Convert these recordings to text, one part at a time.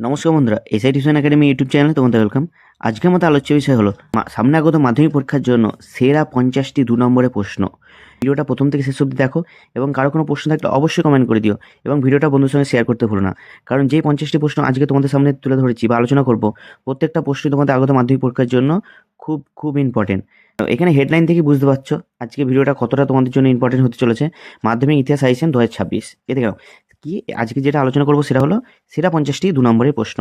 নমস্কার বন্ধুরা SI tuition academy YouTube চ্যানেলে তোমাদের ওয়েলকাম আজকের মতো আলোচ্য বিষয় হলো সামনে আগত মাধ্যমিক পরীক্ষার জন্য সেরা পঞ্চাশটি দু নম্বরের প্রশ্ন। ভিডিওটা প্রথম থেকে শেষ অবধি দেখো এবং কারও কোনো প্রশ্ন থাকলে অবশ্যই কমেন্ট করে দিও এবং ভিডিওটা বন্ধুর সঙ্গে শেয়ার করতে ভুলো না। কারণ যেই পঞ্চাশটি প্রশ্ন আজকে তোমাদের সামনে তুলে ধরেছি বা আলোচনা করব, প্রত্যেকটা প্রশ্নই তোমাদের আগত মাধ্যমিক পরীক্ষার জন্য খুব খুব ইম্পর্টেন্ট এখানে হেডলাইন থেকে বুঝতে পারছ আজকে ভিডিওটা কতটা তোমাদের জন্য ইম্পর্টেন্ট হতে চলেছে। মাধ্যমিক ইতিহাস আইসেন দু হাজার ছাব্বিশ। এ দেখো কি? আজকে যেটা আলোচনা করব সেটা হলো সেরা পঞ্চাশটি দু নম্বরের প্রশ্ন।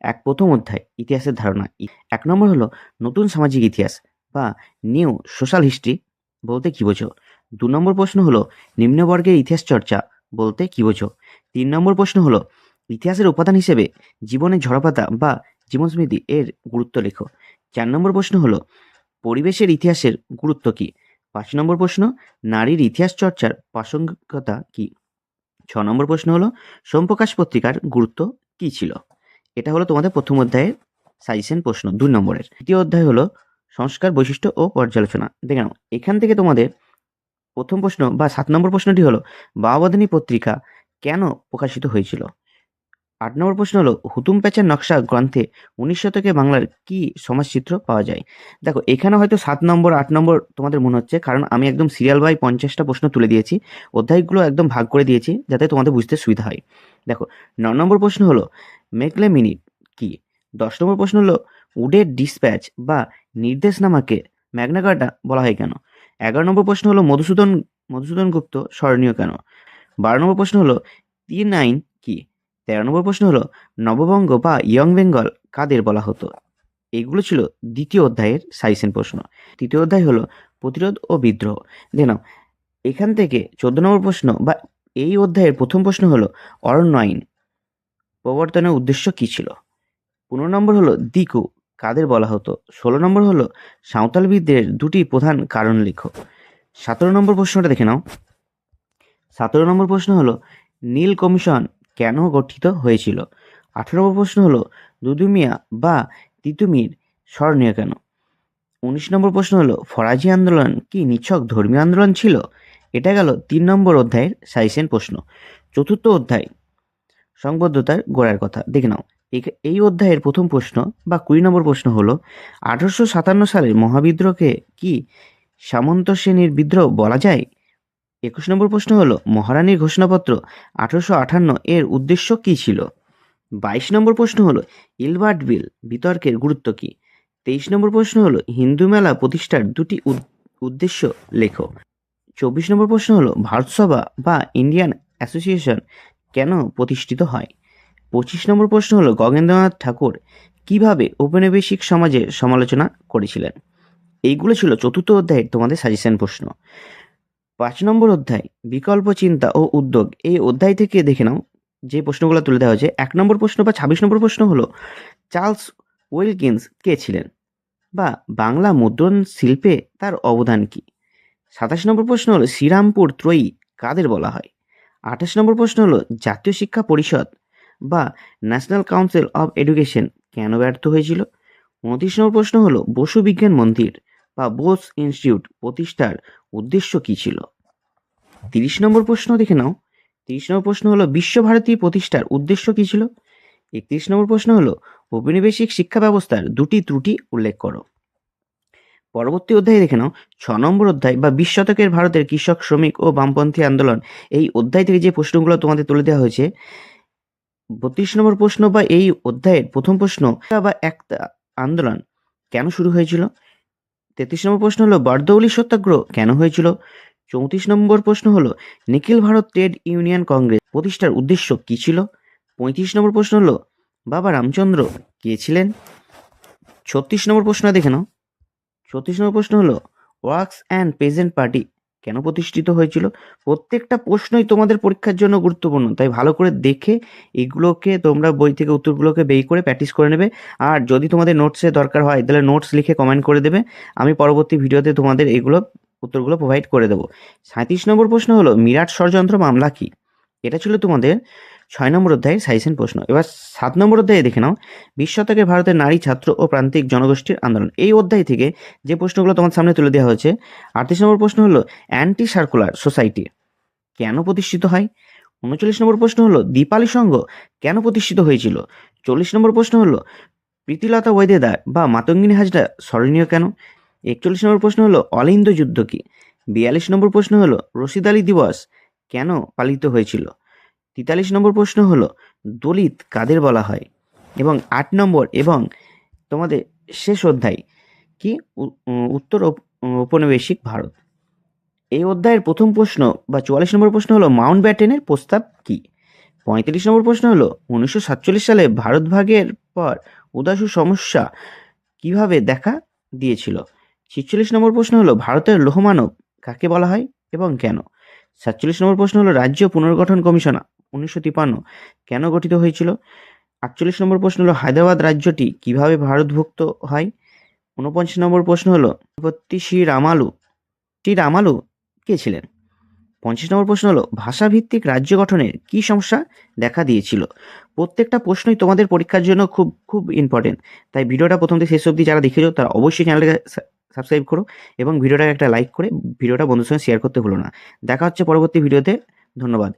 এক প্রথম অধ্যায়, ইতিহাসের ধারণা। এক নম্বর হলো, নতুন সামাজিক ইতিহাস বা নিউ সোশ্যাল হিস্ট্রি বলতে কী বোঝো? দু নম্বর প্রশ্ন হলো, নিম্নবর্গের ইতিহাস চর্চা বলতে কী বোঝো? তিন নম্বর প্রশ্ন হলো, ইতিহাসের উপাদান হিসেবে জীবনের ঝড়পাতা বা জীবনস্মৃতি এর গুরুত্ব লেখো। চার নম্বর প্রশ্ন হলো, পরিবেশের ইতিহাসের গুরুত্ব কী? পাঁচ নম্বর প্রশ্ন, নারীর ইতিহাস চর্চার প্রাসঙ্গিকতা কী? ছ নম্বর প্রশ্ন হলো, সোমপ্রকাশ পত্রিকার গুরুত্ব কী ছিল? এটা হলো তোমাদের প্রথম অধ্যায়ের সাজেশন প্রশ্ন দুই নম্বরের। দ্বিতীয় অধ্যায় হলো, সংস্কার বৈশিষ্ট্য ও পর্যালোচনা। দেখে নাও, এখান থেকে তোমাদের প্রথম প্রশ্ন বা সাত নম্বর প্রশ্নটি হলো বাবাবাদিনী পত্রিকা কেন প্রকাশিত হয়েছিল? আট নম্বর প্রশ্ন হলো, হুতুম প্যাচার নকশা গ্রন্থে উনিশ শতকে বাংলার কি সমাজচিত্র পাওয়া যায়? দেখো, এখানে হয়তো সাত নম্বর, আট নম্বর তোমাদের মনে হচ্ছে, কারণ আমি একদম সিরিয়াল বাই পঞ্চাশটা প্রশ্ন তুলে দিয়েছি। অধ্যায়গুলো একদম ভাগ করে দিয়েছি, যাতে তোমাদের বুঝতে সুবিধা হয়। দেখো, ন নম্বর প্রশ্ন হলো মেকলে মিনিট কি? দশ নম্বর প্রশ্ন হলো, উডের ডিসপ্যাচ বা নির্দেশনামাকে ম্যাগনাকার্টা বলা হয় কেন? এগারো নম্বর প্রশ্ন হলো, মধুসূদন মধুসূদন গুপ্ত স্মরণীয় কেন? বারো নম্বর প্রশ্ন হলো তিন আইন কি তেরো নম্বর প্রশ্ন হলো নববঙ্গ বা ইয়ং বেঙ্গল কাদের বলা হতো? এগুলো ছিল দ্বিতীয় অধ্যায়ের সাইসেন প্রশ্ন। তৃতীয় অধ্যায় হলো প্রতিরোধ ও বিদ্রোহ। দেখে নাও, এখান থেকে চোদ্দ নম্বর প্রশ্ন বা এই অধ্যায়ের প্রথম প্রশ্ন হলো অরণ্য আইন প্রবর্তনের উদ্দেশ্য কী ছিল? পনেরো নম্বর হলো দিকু কাদের বলা হতো? ষোলো নম্বর হলো সাঁওতাল বিদ্রোহের দুটি প্রধান কারণ লেখো সতেরো নম্বর প্রশ্নটা দেখে নাও। সতেরো নম্বর প্রশ্ন হলো নীল কমিশন কেন গঠিত হয়েছিল? আঠেরো নম্বর প্রশ্ন হলো দুদুমিয়া বা তিতুমির স্মরণীয় কেন? উনিশ নম্বর প্রশ্ন হলো, ফরাজি আন্দোলন কি নিছক ধর্মীয় আন্দোলন ছিল? এটা গেল তিন নম্বর অধ্যায়ের সাইসেন প্রশ্ন। চতুর্থ অধ্যায়, সংবদ্ধতার গোড়ার কথা। দেখে নাও এই অধ্যায়ের প্রথম প্রশ্ন বা কুড়ি নম্বর প্রশ্ন হলো, আঠারোশো সাতান্ন সালের মহাবিদ্রোহকে কি সামন্ত শ্রেণির বিদ্রোহ বলা যায়? একুশ নম্বর প্রশ্ন হলো, মহারানীর ঘোষণাপত্র আঠারোশো আটান্ন এর উদ্দেশ্য কী ছিল? বাইশ নম্বর প্রশ্ন হলো, ইলবার্ট বিল বিতর্কের গুরুত্ব কী? তেইশ নম্বর প্রশ্ন হলো, হিন্দু মেলা প্রতিষ্ঠার দুটি উদ- উদ্দেশ্য লেখো। চব্বিশ নম্বর প্রশ্ন হলো ভারতসভা বা ইন্ডিয়ান অ্যাসোসিয়েশন কেন প্রতিষ্ঠিত হয়? পঁচিশ নম্বর প্রশ্ন হলো, গগেন্দ্রনাথ ঠাকুর কীভাবে ঔপনিবেশিক সমাজের সমালোচনা করেছিলেন? এইগুলো ছিল চতুর্থ অধ্যায়ের তোমাদের সাজেশন প্রশ্ন। পাঁচ নম্বর অধ্যায়, বিকল্প চিন্তা ও উদ্যোগ। এই অধ্যায় থেকে দেখে নাও, যে প্রশ্নগুলো তুলে দেওয়া হয়েছে। এক নম্বর প্রশ্ন বা ছাব্বিশ নম্বর প্রশ্ন হলো, চার্লস ওয়েলকিন্স কে ছিলেন? বা বাংলা মুদ্রণ শিল্পে তার অবদান কী? সাতাশ নম্বর প্রশ্ন হলো, শ্রীরামপুর ত্রয়ী কাদের বলা হয়? আঠাশ নম্বর প্রশ্ন হলো, জাতীয় শিক্ষা পরিষদ বা ন্যাশনাল কাউন্সিল অফ এডুকেশন কেন ব্যর্থ হয়েছিল? উনত্রিশ নম্বর প্রশ্ন হলো, বসু বিজ্ঞান মন্দির বা বোস ইনস্টিটিউট প্রতিষ্ঠার উদ্দেশ্য কী ছিল? তিরিশ নম্বর প্রশ্ন দেখে নাও। তিরিশ নম্বর প্রশ্ন হলো, বিশ্বভারতী প্রতিষ্ঠার উদ্দেশ্য কী ছিল? একত্রিশ নম্বর প্রশ্ন হলো, ঔপনিবেশিক শিক্ষা ব্যবস্থার দুটি ত্রুটি উল্লেখ করো। পরবর্তী অধ্যায় দেখে নাও। ছ নম্বর অধ্যায় বা বিশ শতকের ভারতের কৃষক, শ্রমিক ও বামপন্থী আন্দোলন, এই অধ্যায় থেকে যে প্রশ্নগুলো তোমাদের তুলে দেওয়া হয়েছে, বত্রিশ নম্বর প্রশ্ন বা এই অধ্যায়ের প্রথম প্রশ্ন বা একটা আন্দোলন কেন শুরু হয়েছিল? তেত্রিশ নম্বর প্রশ্ন হলো, বারদৌলি সত্যাগ্রহ কেন হয়েছিল? চৌত্রিশ নম্বর প্রশ্ন হলো, নিখিল ভারত ট্রেড ইউনিয়ন কংগ্রেস প্রতিষ্ঠার উদ্দেশ্য কী ছিল? পঁয়ত্রিশ নম্বর প্রশ্ন হলো, বাবা রামচন্দ্র কে ছিলেন? ছত্রিশ নম্বর প্রশ্ন দেখে নাও। ছত্রিশ নম্বর প্রশ্ন হলো ওয়ার্কস অ্যান্ড প্রেজেন্ট পার্টি কেন প্রতিষ্ঠিত হয়েছিল? প্রত্যেকটা প্রশ্নই তোমাদের পরীক্ষার জন্য গুরুত্বপূর্ণ। তাই ভালো করে দেখে এগুলোকে তোমরা বই থেকে উত্তরগুলোকে বেই করে প্র্যাকটিস করে নেবে। আর যদি তোমাদের নোটসের দরকার হয়, তাহলে নোটস লিখে কমেন্ট করে দেবে। আমি পরবর্তী ভিডিওতে তোমাদের এগুলো, উত্তরগুলো প্রোভাইড করে দেবো। সাঁত্রিশ নম্বর প্রশ্ন হলো, মিরাট ষড়যন্ত্র মামলা কি? এটা ছিল তোমাদের ছয় নম্বর অধ্যায়ের সাইসেন প্রশ্ন। এবার সাত নম্বর অধ্যায়ে দেখে নাও। বিশ শতকে ভারতের নারী, ছাত্র ও প্রান্তিক জনগোষ্ঠীর আন্দোলন। এই অধ্যায় থেকে যে প্রশ্নগুলো তোমার সামনে তুলে দেওয়া হয়েছে, আটত্রিশ নম্বর প্রশ্ন হলো অ্যান্টি সার্কুলার সোসাইটি কেন প্রতিষ্ঠিত হয়? উনচল্লিশ নম্বর প্রশ্ন হলো দীপালি সংঘ কেন প্রতিষ্ঠিত হয়েছিল? চল্লিশ নম্বর প্রশ্ন হলো প্রীতিলতা ওয়েদেদার বা মাতঙ্গিনী হাজরা স্মরণীয় কেন? একচল্লিশ নম্বর প্রশ্ন হলো অলিন্দ যুদ্ধ কি? বিয়াল্লিশ নম্বর প্রশ্ন হলো রশিদ আলী দিবস কেন পালিত হয়েছিল? তেতাল্লিশ নম্বর প্রশ্ন হলো, দলিত কাদের বলা হয়? এবং আট নম্বর এবং তোমাদের শেষ অধ্যায়, কি উত্তর ঔপ- ঔপনিবেশিক ভারত? এই অধ্যায়ের প্রথম প্রশ্ন বা চুয়াল্লিশ নম্বর প্রশ্ন হলো, মাউন্ট ব্যাটেনের প্রস্তাব কি? পঁয়তাল্লিশ নম্বর প্রশ্ন হলো, উনিশশো সাতচল্লিশ সালে ভারত ভাগের পর উদাসু সমস্যা কীভাবে দেখা দিয়েছিল? ছিচল্লিশ নম্বর প্রশ্ন হলো, ভারতের লোহমানব কাকে বলা হয় এবং কেন? সাতচল্লিশ নম্বর প্রশ্ন হলো, রাজ্য পুনর্গঠন কমিশন উনিশশো তিপান্ন। কেন গঠিত হয়েছিল? আটচল্লিশ নম্বর প্রশ্ন হলো, হায়দ্রাবাদ রাজ্যটি কীভাবে ভারতভুক্ত হয়? ঊনপঞ্চাশ নম্বর প্রশ্ন হলো উৎপত্তি শ্রী রামালু শ্রী রামালু কে ছিলেন? পঞ্চাশ নম্বর প্রশ্ন হলো, ভাষাভিত্তিক রাজ্য গঠনের কী সমস্যা দেখা দিয়েছিল? প্রত্যেকটা প্রশ্নই তোমাদের পরীক্ষার জন্য খুব খুব ইম্পর্টেন্ট তাই ভিডিওটা প্রথম থেকে শেষ অবধি যারা দেখেছ, তারা অবশ্যই চ্যানেলটাকে সাবস্ক্রাইব করো এবং ভিডিওটাকে একটা লাইক করে ভিডিওটা বন্ধুর সঙ্গে শেয়ার করতে ভুলো না। দেখা হচ্ছে পরবর্তী ভিডিওতে। ধন্যবাদ।